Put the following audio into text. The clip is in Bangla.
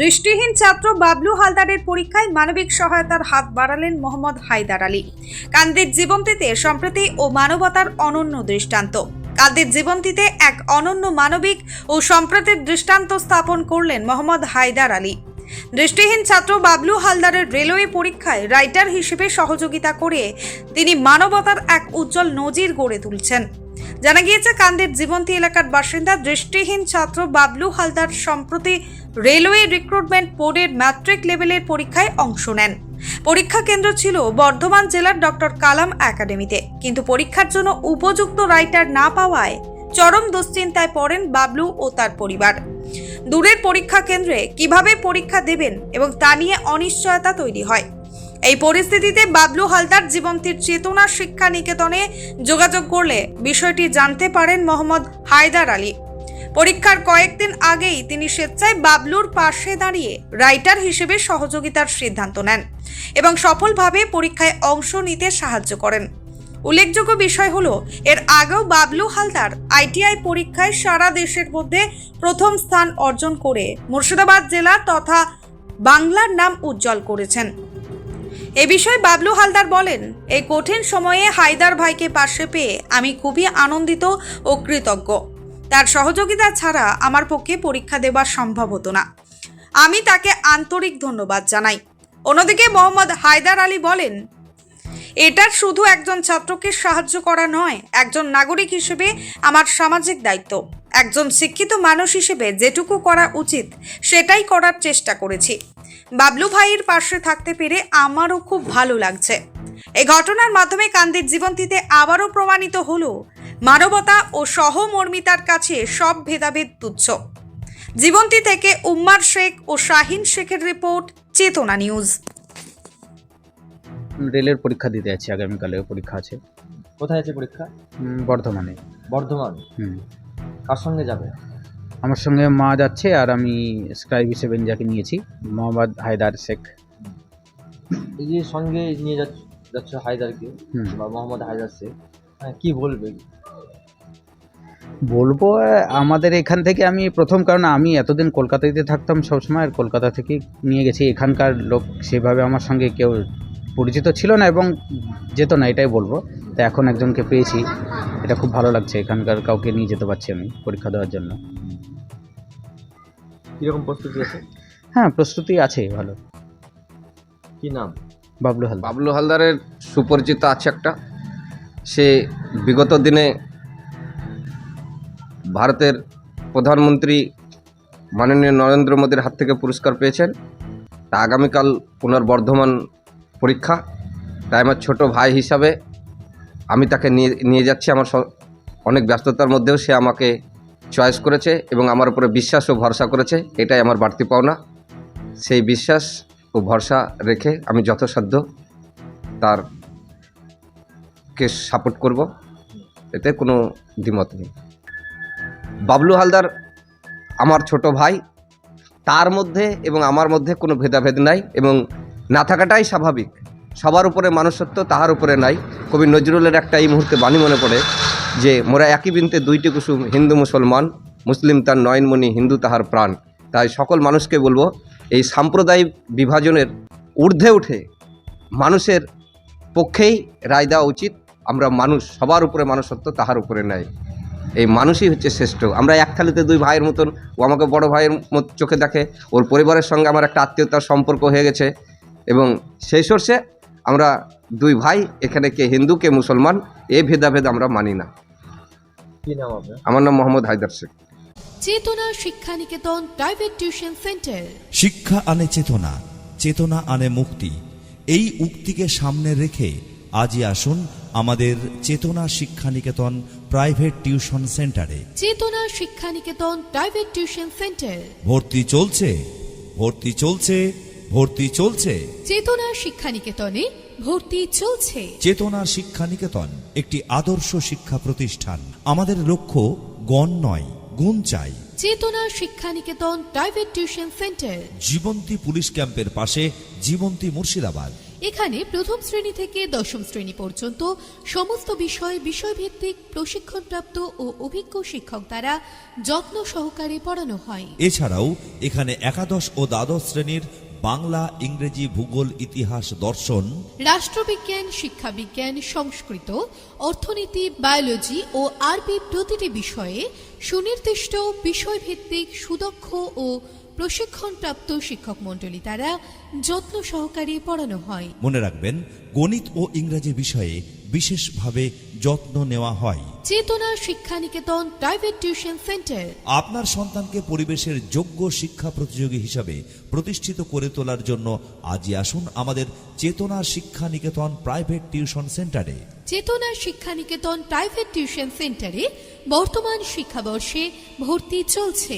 দৃষ্টিহীন ছাত্র বাবলু হালদারের পরীক্ষায় মানবিক সহায়তার হাত বাড়ালেন মোহাম্মদ হায়দার আলী। কান্দির জীবন্তীতে সম্প্রতি ও মানবতার অনন্য দৃষ্টান্ত। কান্দির জীবন্তীতে এক অনন্য মানবিক ও সম্প্রতির দৃষ্টান্ত স্থাপন করলেন মোহাম্মদ হায়দার আলী। দৃষ্টিহীন ছাত্র বাবলু হালদারের রেলওয়ে পরীক্ষায় রাইটার হিসেবে সহযোগিতা করে তিনি মানবতার এক উজ্জ্বল নজির গড়ে তুলছেন। জানা গিয়েছে, কান্দের জীবন্তী এলাকার বাসিন্দা দৃষ্টিহীন ছাত্র বাবলু হালদার সম্প্রতি রেলওয়ে রিক্রুটমেন্ট বোর্ডের ম্যাট্রিক লেভেলের পরীক্ষায় অংশ নেন। পরীক্ষা কেন্দ্র ছিল বর্ধমান জেলার ডক্টর কালাম একাডেমিতে। কিন্তু পরীক্ষার জন্য উপযুক্ত রাইটার না পাওয়ায় চরম দুশ্চিন্তায় পড়েন বাবলু ও তার পরিবার। দূরের পরীক্ষা কেন্দ্রে কীভাবে পরীক্ষা দেবেন এবং তা নিয়ে অনিশ্চয়তা তৈরি হয়। এই পরিস্থিতিতে বাবলু হালদার জীবন্তীর চেতনা শিক্ষা নিকেতনে যোগাযোগ করলে বিষয়টি জানতে পারেন মোহাম্মদ হায়দার আলী। পরীক্ষার কয়েকদিন আগেই তিনি স্বেচ্ছায় বাবলুর পাশে দাঁড়িয়ে রাইটার হিসেবে সহযোগিতার সিদ্ধান্ত নেন এবং সফলভাবে পরীক্ষায় অংশ নিতে সাহায্য করেন। উল্লেখযোগ্য বিষয় হলো, এর আগেও বাবলু হালদার আইটিআই পরীক্ষায় সারা দেশের মধ্যে প্রথম স্থান অর্জন করে মুর্শিদাবাদ জেলা তথা বাংলার নাম উজ্জ্বল করেছেন। এ বিষয়ে বাবলু হালদার বলেন, এই কঠিন সময়ে হায়দার ভাইকে পাশে পেয়ে আমি খুবই আনন্দিত ও কৃতজ্ঞ। তার সহযোগিতা ছাড়া আমার পক্ষে পরীক্ষা দেওয়া সম্ভব হতো না। আমি তাকে আন্তরিক ধন্যবাদ জানাই। অন্যদিকে মোহাম্মদ হায়দার আলী বলেন, এটা শুধু একজন ছাত্রকে সাহায্য করা নয়, একজন নাগরিক হিসেবে আমার সামাজিক দায়িত্ব। একজন শিক্ষিত মানুষ হিসেবে যেটুকু করা উচিত, সেটাই করার চেষ্টা করেছি। বাবলু ভাইয়ের পাশে থাকতে পেরে আমারও খুব ভালো লাগছে। এই ঘটনার মাধ্যমে কান্দির জীবন্তীতে আবারও প্রমাণিত হলো মানবতা ও সহমর্মিতার কাছে সব ভেদাভেদ তুচ্ছ। জীবন্তী থেকে উম্মার শেখ ও শাহিন শেখের রিপোর্ট চেতনা নিউজ। রেলের পরীক্ষা দিতে যাচ্ছি আগামীকালেও পরীক্ষা আছে। কোথায় আছে পরীক্ষা? উম, বর্ধমানে। বর্ধমান? হুম। কার সঙ্গে যাবে? আমার সঙ্গে মা যাচ্ছে আর আমি স্ক্রাইব হিসেবে যাকে নিয়েছি মোহাম্মদ হায়দার শেখ। এই যে সঙ্গে নিয়ে যাচ্ছ যাচ্ছ হায়দারকে হুম। বা মোহাম্মদ হায়দার শেখ। কি বলবে? বলব আমাদের এখান থেকে আমি প্রথম কারণ আমি এতদিন কলকাতাতে থাকতাম সবসময় আর কলকাতা থেকে নিয়ে গেছি। এখানকার লোক সেভাবে আমার সঙ্গে কেউ পরিচিত ছিল না এবং যেত না এটাই বলব। তো এখন একজনকে পেয়েছি। এটা খুব ভালো লাগছে এখানকার কাউকে নিয়ে যেতে পারছি আমি পরীক্ষা দেওয়ার জন্য। কীরকম প্রস্তুতি আছে? হ্যাঁ প্রস্তুতি আছে ভালো। কি নাম? বাবলু হালদার। বাবলু হালদারের সুপরিচিত আছে একটা। সে বিগত দিনে ভারতের প্রধানমন্ত্রী মাননীয় নরেন্দ্র মোদীর হাত থেকে পুরস্কার পেয়েছেন। তা আগামীকাল পুনর্বর্ধমান পরীক্ষা। তাই আমার ছোটো ভাই হিসাবে আমি তাকে নিয়ে নিয়ে যাচ্ছি। আমার অনেক ব্যস্ততার মধ্যেও সে আমাকে চয়েস করেছে এবং আমার উপরে বিশ্বাস ও ভরসা করেছে। এটাই আমার বাড়তি পাওনা। সেই বিশ্বাস ও ভরসা রেখে আমি যথাসাধ্য তার সাপোর্ট করব, এতে কোনো দ্বিমত নেই। বাবলু হালদার আমার ছোট ভাই, তার মধ্যে এবং আমার মধ্যে কোনো ভেদাভেদ নাই এবং না থাকাটাই স্বাভাবিক। সবার উপরে মানুষত্ব তাহার উপরে নাই। কবি নজরুলের একটা এই মুহূর্তে বাণী মনে পড়ে যে, মোরা একই বিনতে দুইটি কুসুম, হিন্দু, মুসলমান, মুসলিম তার নয়নমণি, হিন্দু তাহার প্রাণ। তাই সকল মানুষকে বলব, এই সাম্প্রদায়িক বিভাজনের ঊর্ধ্বে উঠে মানুষের পক্ষেই রায় দেওয়া উচিত। আমরা মানুষ সবার উপরে মানুষত্ব তাহার উপরে নাই। এই মানুষই হচ্ছে শ্রেষ্ঠ। আমরা এক থালিতে দুই ভাইয়ের মতন ও আমাকে বড় ভাইয়ের মত চোখে দেখে ওর পরিবারের সঙ্গে আমার একটা আত্মীয়তার সম্পর্ক হয়ে গেছে এবং সেই সর্ষে আমরা দুই ভাই এখানে কে হিন্দু কে মুসলমান এ ভেদাভেদ আমরা মানি না। কি নাম আপনার? আমার নাম মোহাম্মদ হায়দার শেখ। চেতনা Shiksha Niketan private tuition centre. শিক্ষা আনে চেতনা চেতনা আনে মুক্তি। এই উক্তিকে সামনে রেখে আজই আসুন আমাদের চেতনা শিক্ষা নিকেতন প্রাইভেট টিউশন সেন্টারে। চেতনা Shiksha Niketan private tuition centre. ভর্তি চলছে ভর্তি চলছে ভর্তি চলছে। চেতনা শিক্ষা নিকেতনে ভর্তি চলছে। চেতনা শিক্ষা নিকেতন একটি আদর্শ শিক্ষা প্রতিষ্ঠান। আমাদের লক্ষ্য গণ নয় গুণ চাই। Chetana Shiksha Niketan private tuition centre. Jibanti police ক্যাম্পের পাশে জীবন্তী মুর্শিদাবাদ। এখানে প্রথম শ্রেণি থেকে দশম শ্রেণি পর্যন্ত সমস্ত বিষয় বিষয়ভিত্তিক প্রশিক্ষণপ্রাপ্ত ও অভিজ্ঞ শিক্ষক দ্বারা যত্ন সহকারে পড়ানো হয়। এছাড়াও এখানে একাদশ ও দ্বাদশ শ্রেণির বাংলা ইংরেজি ভূগোল ইতিহাস দর্শন রাষ্ট্রবিজ্ঞান শিক্ষাবিজ্ঞান সংস্কৃত অর্থনীতি বায়োলজি ও আরবি প্রতিটি বিষয়ে সুনির্দিষ্ট বিষয়ভিত্তিক সুদক্ষ ও প্রশিক্ষণপ্রাপ্ত শিক্ষক মণ্ডলী দ্বারা যত্ন সহকারে পড়ানো হয়। মনে রাখবেন গণিত ও ইংরেজি বিষয়ে বিশেষভাবে যত্ন নেওয়া হয়। চেতনা শিক্ষানিকেতন প্রাইভেট টিউশন সেন্টার। আপনার সন্তানকে পরিবেশের যোগ্য শিক্ষা প্রতিযোগী হিসাবে প্রতিষ্ঠিত করে তোলার জন্য আজই আসুন আমাদের চেতনা শিক্ষা নিকেতন প্রাইভেট টিউশন সেন্টারে। চেতনা শিক্ষানিকেতন প্রাইভেট টিউশন সেন্টারে বর্তমান শিক্ষাবর্ষে ভর্তি চলছে।